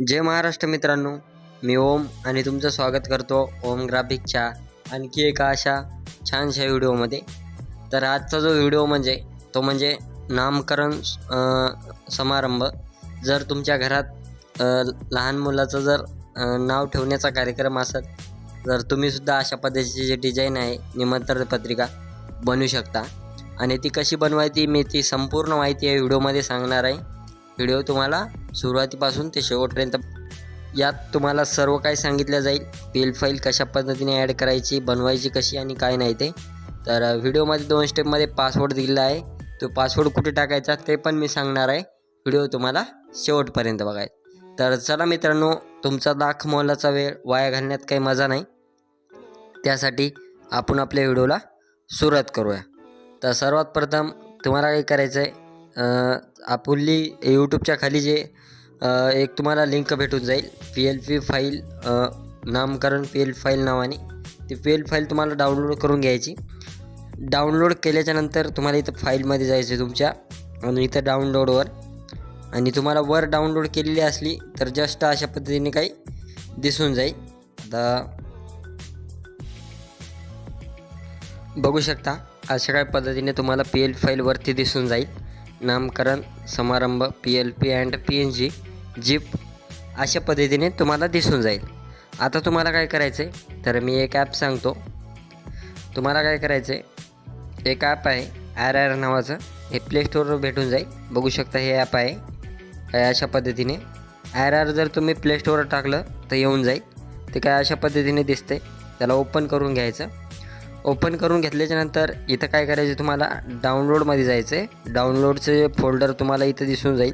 जय महाराष्ट्र मित्रांनो. मी ओम आणि तुमचं स्वागत करतो ओम ग्राफिकच्या आणखी एका अशा छानशा व्हिडिओमध्ये. तर आजचा जो व्हिडिओ म्हणजे तो म्हणजे नामकरण समारंभ. जर तुमच्या घरात लहान मुलाचं जर नाव ठेवण्याचा कार्यक्रम असेल तर तुम्हीसुद्धा अशा पद्धतीची जी डिझाईन आहे निमंत्रण पत्रिका बनवू शकता. आणि ती कशी बनवायची मी ती संपूर्ण माहिती या व्हिडिओमध्ये सांगणार आहे. व्हिडिओ तुम्हाला सुरुवातीपासून ते शेवटपर्यंत. यात तुम्हाला सर्व काही सांगितलं जाईल. पेल फाईल कशा पद्धतीने ॲड करायची बनवायची कशी आणि काय नाही ते. तर व्हिडिओमध्ये दोन स्टेपमध्ये पासवर्ड दिलेला आहे. तो पासवर्ड कुठे टाकायचा ते पण मी सांगणार आहे. व्हिडिओ तुम्हाला शेवटपर्यंत बघाय तर चला मित्रांनो तुमचा लाख मोलाचा वेळ वाया घालण्यात काही मजा नाही. त्यासाठी आपण आपल्या व्हिडिओला सुरुवात करूया. तर सर्वात प्रथम तुम्हाला काय करायचं आहे आपुल्ली यूट्यूबच्या खाली जे एक तुम्हाला लिंक भेटून जाईल. पी एल पी फाईल नामकरण पी एल फाईल नावाने. ती पी एल फाईल तुम्हाला डाउनलोड करून घ्यायची. डाउनलोड केल्याच्यानंतर तुम्हाला इथं फाईलमध्ये जायचं आहे तुमच्या. आणि इथं डाउनलोडवर आणि तुम्हाला वर डाउनलोड केलेली असली तर जस्ट अशा पद्धतीने काही दिसून जाईल. आता बघू शकता. अशा काही पद्धतीने तुम्हाला पी एल फाईलवरती दिसून जाईल. नामकरण समारंभ P L P and P N G zip अशा पद्धतीने तुम्हाला दिसून जाईल. आता तुम्हाला काय करायचं आहे तर मी एक ॲप सांगतो. तुम्हाला काय करायचं आहे एक ॲप आहे आर आर नावाचं. हे प्ले स्टोरवर भेटून जाईल. बघू शकता हे ॲप आहे. काय अशा पद्धतीने? आर आर जर तुम्ही प्ले स्टोअरवर टाकलं तर येऊन जाईल. ते काय अशा पद्धतीने दिसते त्याला ओपन करून घ्यायचं. ओपन करून घेतल्याच्यानंतर इथं काय करायचं तुम्हाला डाउनलोडमध्ये जायचं आहे डाउनलोडचं फोल्डर तुम्हाला इथं दिसून जाईल.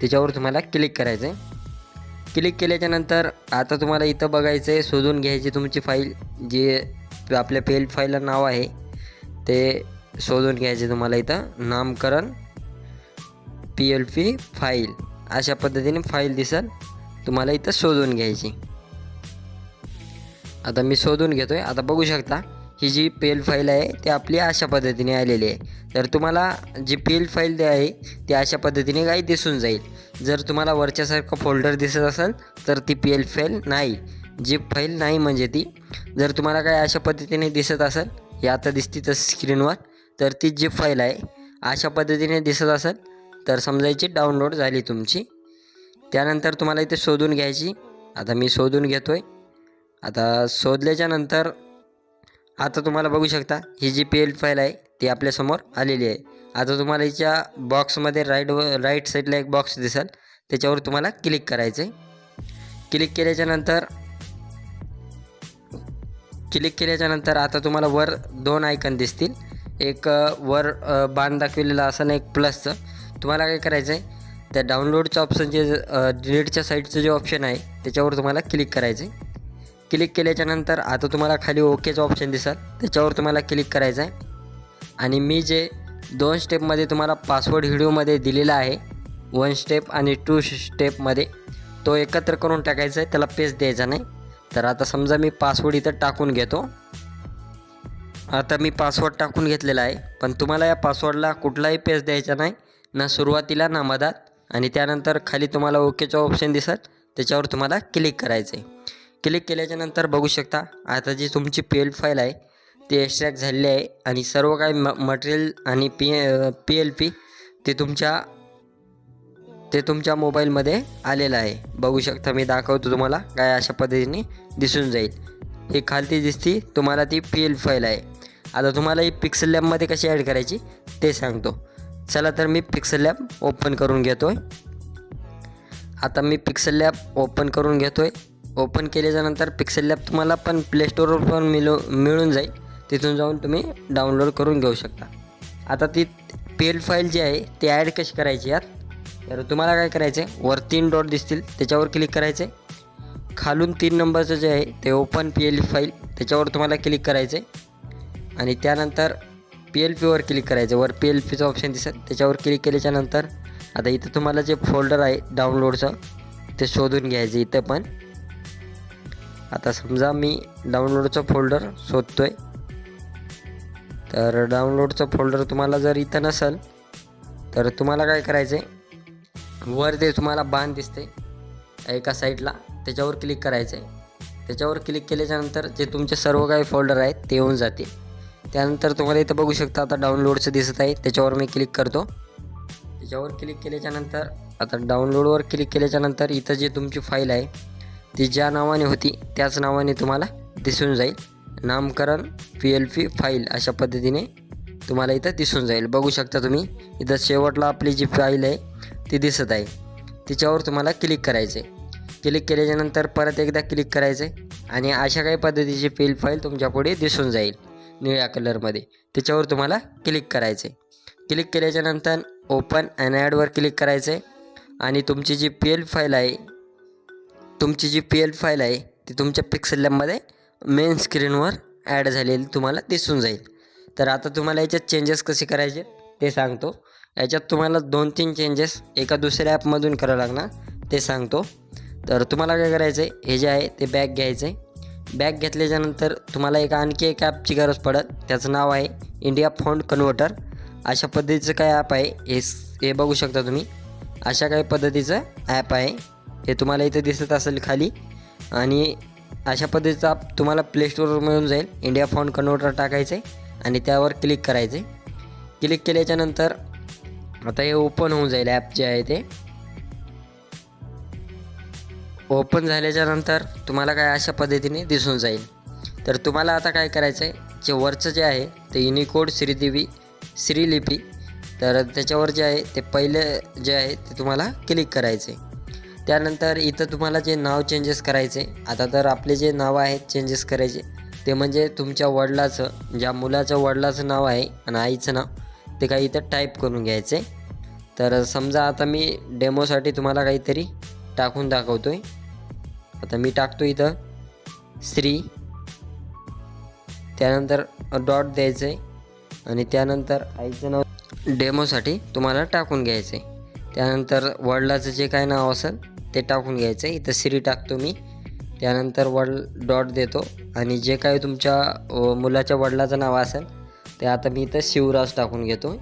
त्याच्यावर तुम्हाला क्लिक करायचं आहे क्लिक केल्याच्यानंतर आता तुम्हाला इथं बघायचं आहे शोधून घ्यायची तुमची फाईल जे आपल्या पेल फाईलला नाव आहे ते शोधून घ्यायचे तुम्हाला इथं. नामकरण पी एल पी फाईल अशा पद्धतीने फाईल दिसेल तुम्हाला इथं शोधून घ्यायची. आता मी शोधून घेतो आहे आता बघू शकता. ही जी पेल फाईल आहे ती आपली अशा पद्धतीने आलेली आहे. तर तुम्हाला जी पेल फाईल ते आहे ती अशा पद्धतीने काही दिसून जाईल. जर तुम्हाला वरच्यासारखं फोल्डर दिसत असेल तर ती पी एल फाईल नाही. जी फाईल नाही म्हणजे ती जर तुम्हाला काय अशा पद्धतीने दिसत असेल हे आता दिसती तर स्क्रीनवर तर ती जी फाईल आहे अशा पद्धतीने दिसत असेल तर समजायची डाउनलोड झाली तुमची. त्यानंतर तुम्हाला इथे शोधून घ्यायची. आता मी शोधून घेतो आहे आता शोधल्याच्यानंतर आता तुम्हाला बघू शकता ही जी पी एल फाईल आहे ती आपल्यासमोर आलेली आहे. आता तुम्हाला हिच्या बॉक्समध्ये राईट व राईट साईडला एक बॉक्स दिसेल. त्याच्यावर तुम्हाला क्लिक करायचं आहे क्लिक केल्याच्यानंतर क्लिक केल्याच्यानंतर आता तुम्हाला वर दोन आयकन दिसतील. एक वर बाण दाखविलेला असं एक प्लसचं तुम्हाला काय करायचं आहे त्या डाउनलोडचं ऑप्शन जे डिलीटच्या साईडचं जे ऑप्शन आहे त्याच्यावर तुम्हाला क्लिक करायचं आहे क्लिक केल्याच्यानंतर आता तुम्हाला खाली ओकेचं ऑप्शन दिसेल. त्याच्यावर तुम्हाला क्लिक करायचं आहे आणि मी जे दोन स्टेपमध्ये तुम्हाला पासवर्ड व्हिडिओमध्ये दिलेला आहे वन स्टेप आणि टू स्टेपमध्ये तो एकत्र करून टाकायचा आहे त्याला पेस्ट द्यायचा नाही. तर आता समजा मी पासवर्ड इथं टाकून घेतो. आता मी पासवर्ड टाकून घेतलेला आहे. पण तुम्हाला या पासवर्डला कुठलाही पेज द्यायचा नाही. ना सुरुवातीला ना मधात. आणि त्यानंतर खाली तुम्हाला ओकेचं ऑप्शन दिसत त्याच्यावर तुम्हाला क्लिक करायचं आहे क्लिक केल्याच्यानंतर बघू शकता. आता जी तुमची पी एल फाईल आहे ती एक्स्ट्रॅक्ट झालेली आहे आणि सर्व काही म मटेरियल आणि पी पी एल पी ते तुमच्या ते तुमच्या मोबाईलमध्ये आलेलं आहे. बघू शकता मी दाखवतो तुम्हाला काय अशा पद्धतीने दिसून जाईल. ही खालती दिसती तुम्हाला ती पी एल फाईल आहे. आता तुम्हाला ही पिक्सल लॅबमध्ये कशी ॲड करायची ते सांगतो. चला तर मी पिक्सल लॅब ओपन करून घेतो आहे आता मी पिक्सल लॅब ओपन करून घेतो आहे ओपन केल्याच्यानंतर पिक्सेल लॅब तुम्हाला पण प्ले स्टोरवर पण मिळू मिळून जाईल. तिथून जाऊन तुम्ही डाउनलोड करून घेऊ शकता. आता ती पी एल फाईल जी आहे ती ॲड कशी करायची यात? तर तुम्हाला काय करायचं आहे वर तीन डॉट दिसतील त्याच्यावर क्लिक करायचं आहे खालून तीन नंबरचं जे आहे ते ओपन पी एल फाईल त्याच्यावर तुम्हाला क्लिक करायचं आहे आणि त्यानंतर पी एल पीवर क्लिक करायचं वर पी एल पीचं ऑप्शन दिसत त्याच्यावर क्लिक केल्याच्यानंतर आता इथं तुम्हाला जे फोल्डर आहे डाउनलोडचं ते शोधून घ्यायचं इथं पण. आता समजा मी डाउनलोडचं फोल्डर शोधतो आहे तर डाउनलोडचं फोल्डर तुम्हाला जर इथं नसेल तर तुम्हाला काय करायचं आहे वर ते तुम्हाला बाण दिसते एका साईडला त्याच्यावर क्लिक करायचं आहे त्याच्यावर क्लिक केल्याच्यानंतर जे तुमचे सर्व काही फोल्डर आहेत ते येऊन जाते त्यानंतर तुम्हाला इथं बघू शकता आता डाउनलोडचं दिसत आहे त्याच्यावर मी क्लिक करतो. त्याच्यावर क्लिक केल्याच्यानंतर आता डाउनलोडवर क्लिक केल्याच्यानंतर इथं जे तुमची फाईल आहे ती ज्या नावाने होती त्याच नावाने तुम्हाला दिसून जाईल. नामकरण पी एल पी फाईल अशा पद्धतीने तुम्हाला इथं दिसून जाईल. बघू शकता तुम्ही इथं शेवटला आपली जी फाईल आहे ती दिसत आहे. तिच्यावर तुम्हाला क्लिक करायचं आहे क्लिक केल्याच्यानंतर परत एकदा क्लिक करायचं आहे आणि अशा काही पद्धतीची पील फाईल तुमच्यापुढे दिसून जाईल निळ्या कलरमध्ये त्याच्यावर तुम्हाला क्लिक करायचं आहे क्लिक केल्याच्यानंतर ओपन अँड ॲडवर क्लिक करायचं आहे आणि तुमची जी पी एल फाईल आहे तुमची जी पी एल फाईल आहे ती तुमच्या पिक्सल लॅबमध्ये मेन स्क्रीनवर ॲड झालेली तुम्हाला दिसून जाईल. तर आता तुम्हाला याच्यात चेंजेस कसे करायचे ते सांगतो. याच्यात तुम्हाला दोन तीन चेंजेस एका दुसऱ्या ॲपमधून करावं लागणार ते सांगतो. तर तुम्हाला काय करायचं आहे हे जे आहे ते बॅग घ्यायचं आहे बॅग घेतल्याच्यानंतर तुम्हाला एक आणखी एक ॲपची गरज पडत त्याचं नाव आहे इंडिया फॉन्ट कन्व्हर्टर अशा पद्धतीचं काय ॲप आहे हे हे बघू शकता तुम्ही. अशा काही पद्धतीचं ॲप आहे. हे तुम्हाला इथं दिसत असेल खाली. आणि अशा पद्धतीचा तुम्हाला प्ले स्टोरवर मिळून जाईल. इंडिया फॉन्ट कन्व्हर्टर टाकायचं आहे आणि त्यावर क्लिक करायचं. आहे क्लिक केल्याच्यानंतर आता हे ओपन होऊन जाईल ॲप जे आहे ते. ओपन झाल्याच्यानंतर तुम्हाला काय अशा पद्धतीने दिसून जाईल. तर तुम्हाला आता काय करायचं आहे जे वरचं जे आहे ते युनिकोड श्रीदेवी श्रीलिपी. तर त्याच्यावर जे आहे ते पहिले जे आहे ते तुम्हाला क्लिक करायचे त्यानंतर इथं तुम्हाला जे नाव चेंजेस करायचे आता तर आपले जे नाव आहेत चेंजेस करायचे ते म्हणजे तुमच्या वडिलाचं ज्या मुलाचं वडिलाचं नाव आहे आणि आईचं नाव ते काही इथं टाईप करून घ्यायचे. तर समजा आता मी डेमोसाठी तुम्हाला काहीतरी टाकून दाखवतो आहे आता मी टाकतो इथं श्री त्यानंतर डॉट द्यायचं आहे आणि त्यानंतर आईचं नाव डेमोसाठी तुम्हाला टाकून घ्यायचं. आहे त्यानंतर वडिलाचं जे काय नाव असेल ते टाकून घ्यायचं. आहे इथं श्री टाकतो मी. त्यानंतर वड डॉट देतो. आणि जे काय तुमच्या मुलाच्या वडिलाचं नाव असेल ते आता मी इथं शिवराज टाकून घेतो.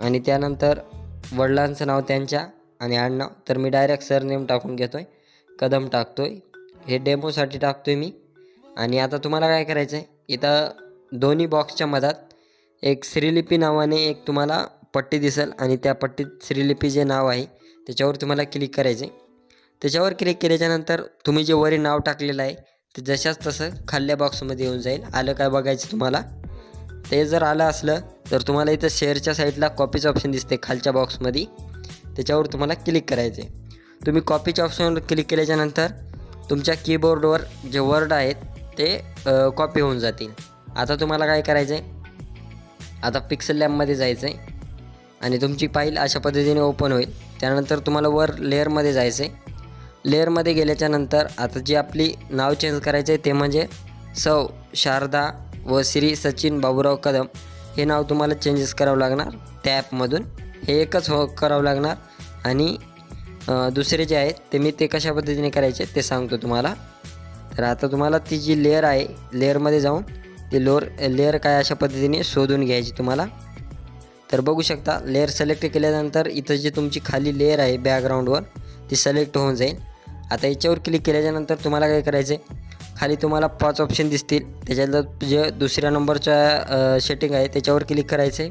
आणि त्यानंतर वडिलांचं नाव त्यांच्या आणि आडनाव. तर मी डायरेक्ट सरनेम टाकून घेतो आहे कदम टाकतो आहे हे डेमोसाठी टाकतो आहे मी. आणि आता तुम्हाला काय करायचं आहे इथं दोन्ही बॉक्सच्या मधात एक श्रीलिपी नावाने एक तुम्हाला पट्टी दिसेल आणि त्या पट्टीत श्रीलिपी जे नाव आहे त्याच्यावर तुम्हाला क्लिक करायचे त्याच्यावर क्लिक केल्याच्यानंतर तुम्ही जे वरी नाव टाकलेलं आहे ते जशाच तसं खाल्ल्या बॉक्समध्ये येऊन जाईल. आलं काय बघायचं तुम्हाला? ते जर आलं असलं तर तुम्हाला इथं शेअरच्या साईडला कॉपीचं ऑप्शन दिसते खालच्या बॉक्समध्ये त्याच्यावर तुम्हाला क्लिक करायचे तुम्ही कॉपीच्या ऑप्शनवर क्लिक केल्याच्यानंतर तुमच्या कीबोर्डवर जे वर्ड आहेत ते कॉपी होऊन जातील. आता तुम्हाला काय करायचं आहे आता पिक्सल लॅबमध्ये जायचं आहे आणि तुमची फाईल अशा पद्धतीने ओपन होईल. त्यानंतर तुम्हाला वर लेअरमध्ये जायचं आहे लेअरमध्ये गेल्याच्यानंतर आता जी आपली नाव चेंज करायचं आहे ते म्हणजे सौ शारदा व श्री सचिन बाबूराव कदम हे नाव तुम्हाला चेंजेस करावं लागणार. त्या ॲपमधून हे एकच हो करावं लागणार. आणि दुसरे जे आहेत ते मी ते कशा पद्धतीने करायचे ते सांगतो तुम्हाला. तर आता तुम्हाला ती जी लेअर आहे लेअरमध्ये जाऊन ती लोअर लेअर काय अशा पद्धतीने शोधून घ्यायची तुम्हाला. तर बघू शकता लेअर सिलेक्ट केल्यानंतर इथं जी तुमची खाली लेअर आहे बॅकग्राऊंडवर ती सिलेक्ट होऊन जाईल. आता याच्यावर क्लिक केल्याच्यानंतर तुम्हाला काय करायचं आहे खाली तुम्हाला पाच ऑप्शन दिसतील. त्याच्यातलं जे दुसऱ्या नंबरच्या सेटिंग आहे त्याच्यावर क्लिक करायचं आहे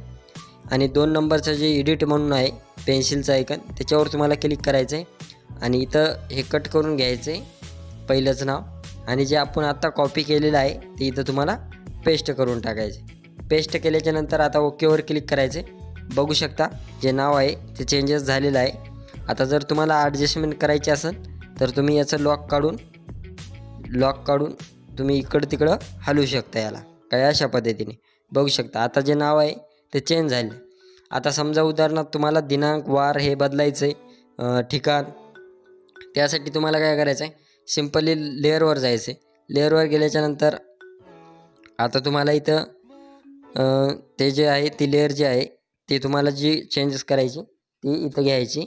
आणि दोन नंबरचं जे एडिट म्हणून आहे पेन्सिलचं आयकन त्याच्यावर तुम्हाला क्लिक करायचं आहे आणि इथं हे कट करून घ्यायचं आहे पहिलंच नाव. आणि जे आपण आत्ता कॉपी केलेलं आहे ते इथं तुम्हाला पेस्ट करून टाकायचे पेस्ट केल्याच्यानंतर आता ओकेवर क्लिक करायचे. बघू शकता जे नाव आहे ते चेंजेस झालेलं आहे. आता जर तुम्हाला ॲडजस्टमेंट करायची असेल तर तुम्ही याचं लॉक काढून लॉक काढून तुम्ही इकडं तिकडं हलवू शकता याला. काय अशा पद्धतीने. बघू शकता आता जे नाव आहे ते चेंज झाले. आता समजा उदाहरणार्थ तुम्हाला दिनांक वार हे बदलायचं आहे ठिकाण. त्यासाठी तुम्हाला काय करायचं आहे सिम्पली लेअरवर जायचं आहे लेअरवर गेल्याच्यानंतर आता तुम्हाला इथं ते जे आहे ती लेअर जी आहे ती तुम्हाला जी चेंजेस करायची ती इथं घ्यायची.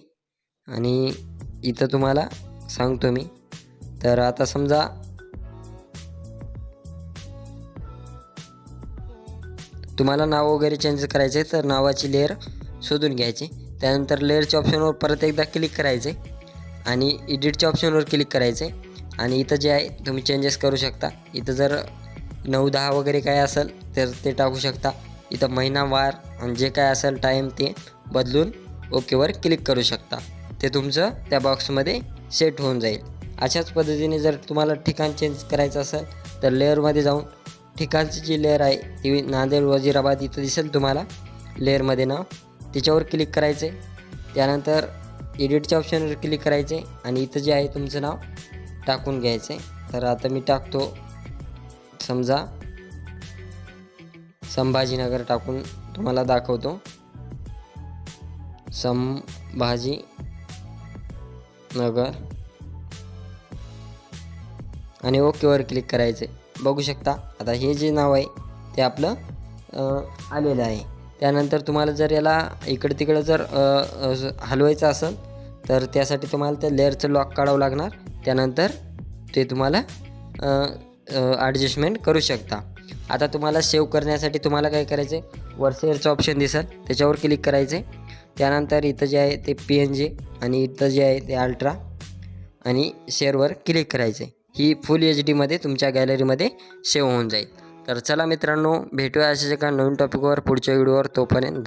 आणि इथं तुम्हाला सांगतो मी. तर आता समजा तुम्हाला नाव वगैरे चेंज करायचे तर नावाची लेअर शोधून घ्यायची. त्यानंतर लेअरच्या ऑप्शनवर परत एकदा क्लिक करायचे. आणि एडिटच्या ऑप्शनवर क्लिक करायचे. आणि इथं जे आहे तुम्ही चेंजेस करू शकता. इथं जर नऊ दहा वगैरे काय असेल तर ते टाकू शकता. इथं महिना वार आणि जे काय असेल टाईम ते बदलून ओकेवर क्लिक करू शकता. ते तुमचं त्या बॉक्समध्ये सेट होऊन जाईल. अशाच पद्धतीने जर तुम्हाला ठिकाण चेंज करायचं असेल तर लेअरमध्ये जाऊन ठिकाणची जी लेअर आहे ती नांदेड वजिराबाद इथं दिसेल तुम्हाला. लेअरमध्ये नाव. त्याच्यावर क्लिक करायचे. त्यानंतर एडिटच्या ऑप्शनवर क्लिक करायचे. आणि इथं जे आहे तुमचं नाव टाकून घ्यायचे. तर आता मी टाकतो. समजा संभाजीनगर टाकून तुम्हाला दाखवतो. संभाजी नगर आणि ओकेवर क्लिक करायचे बघू शकता आता हे जे नाव आहे ते आपलं आलेलं आहे. त्यानंतर तुम्हाला जर याला इकडं तिकडं जर हलवायचं असेल तर त्यासाठी तुम्हाला त्या लेअरचं लॉक काढावं लागणार. त्यानंतर ते तुम्हाला ॲडजस्टमेंट करू शकता. आता तुम्हाला सेव्ह करण्यासाठी तुम्हाला काय करायचं आहे वर ऑप्शन दिसेल त्याच्यावर क्लिक करायचे त्यानंतर इथं जे आहे ते पी एन जी आणि इथं जे आहे ते अल्ट्रा आणि शेअरवर क्लिक करायचे ही फुल एच डीमध्ये तुमच्या गॅलरीमध्ये सेव्ह होऊन जाईल. तर चला मित्रांनो भेटूया अशाच एका नवीन टॉपिकवर पुढच्या व्हिडिओवर तोपर्यंत